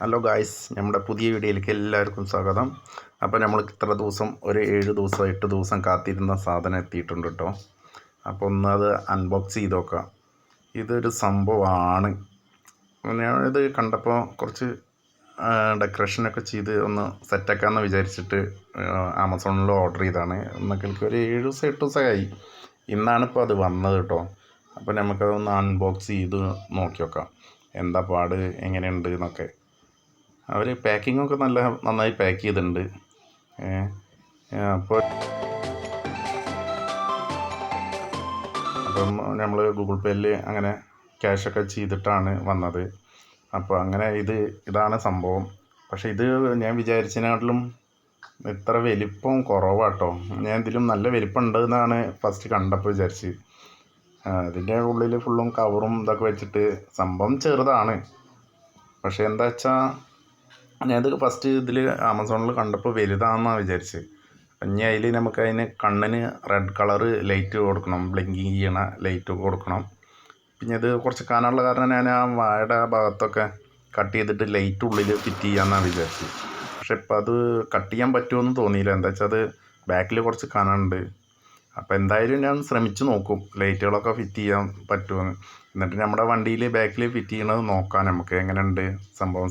Hello guys നമ്മുടെ പുതിയ വീഡിയോയിലേക്ക് എല്ലാവർക്കും സ്വാഗതം. അപ്പോൾ നമ്മൾ ഇത്ര ദിവസം ഒരു ഏഴ് ദിവസം എട്ട് ദിവസം കാത്തിരുന്ന സാധനം എത്തിയിട്ടുണ്ട് കേട്ടോ. അപ്പോൾ ഒന്ന് അത് അൺബോക്സ് ചെയ്ത് നോക്കാം. ഇതൊരു സംഭവമാണ്. ഞാനിത് കണ്ടപ്പോൾ കുറച്ച് ഡെക്കറേഷനൊക്കെ ചെയ്ത് ഒന്ന് സെറ്റാക്കാമെന്ന് വിചാരിച്ചിട്ട് ആമസോണിൽ ഓർഡർ ചെയ്തതാണ്. എന്നൊക്കെ എനിക്ക് ഒരു ഏഴ് ദിവസം എട്ട് ദിവസമായി ഇന്നാണ് ഇപ്പോൾ അത് വന്നത് കേട്ടോ. അപ്പോൾ നമുക്കതൊന്ന് അൺബോക്സ് ചെയ്ത് നോക്കി നോക്കാം. എന്താ പാട് എങ്ങനെയുണ്ട് എന്നൊക്കെ. അവർ പാക്കിംഗ് ഒക്കെ നല്ല നന്നായി പാക്ക് ചെയ്തിട്ടുണ്ട്. അപ്പോൾ അപ്പം നമ്മൾ ഗൂഗിൾ പേയിൽ അങ്ങനെ ക്യാഷൊക്കെ ചെയ്തിട്ടാണ് വന്നത്. അപ്പോൾ അങ്ങനെ ഇത് ഇതാണ് സംഭവം. പക്ഷേ ഇത് ഞാൻ വിചാരിച്ചതിനാട്ടിലും ഇത്ര വലിപ്പം കുറവാട്ടോ. ഞാൻ ഇതിലും നല്ല വലിപ്പം ഉണ്ട് എന്നാണ് ഫസ്റ്റ് കണ്ടപ്പോൾ വിചാരിച്ച്. അതിന്റെ ഉള്ളിൽ ഫുള്ളും കവറും ഇതൊക്കെ വെച്ചിട്ട് സംഭവം ചെറുതാണ്. പക്ഷേ എന്താ വെച്ചാൽ ഞാനത് ഫസ്റ്റ് ഇതിൽ ആമസോണിൽ കണ്ടപ്പോൾ വലുതാണെന്നാണ് വിചാരിച്ചത് ഇനി അതിൽ നമുക്ക് അതിന് കണ്ണിന് റെഡ് കളറ് ലൈറ്റ് കൊടുക്കണം ബ്ലിങ്കിങ് ചെയ്യണ ലൈറ്റ് കൊടുക്കണം. പിന്നെ അത് കുറച്ച് കാണാനുള്ള കാരണം ഞാൻ ആ വാഴയുടെ ഭാഗത്തൊക്കെ കട്ട് ചെയ്തിട്ട് ലൈറ്റ് ഉള്ളിൽ ഫിറ്റ് ചെയ്യാമെന്നാണ് വിചാരിച്ചത് പക്ഷെ ഇപ്പം അത് കട്ട് ചെയ്യാൻ പറ്റുമെന്ന് തോന്നിയില്ല എന്താ വെച്ചാൽ അത് ബാക്കിൽ കുറച്ച് കാണാനുണ്ട് അപ്പോൾ എന്തായാലും ഞാൻ ശ്രമിച്ചു നോക്കും ലൈറ്റുകളൊക്കെ ഫിറ്റ് ചെയ്യാൻ പറ്റുമെന്ന് എന്നിട്ട് നമ്മുടെ വണ്ടിയിൽ ബാക്കിൽ ഫിറ്റ് ചെയ്യണത് നോക്കാം നമുക്ക് എങ്ങനെയുണ്ട് സംഭവം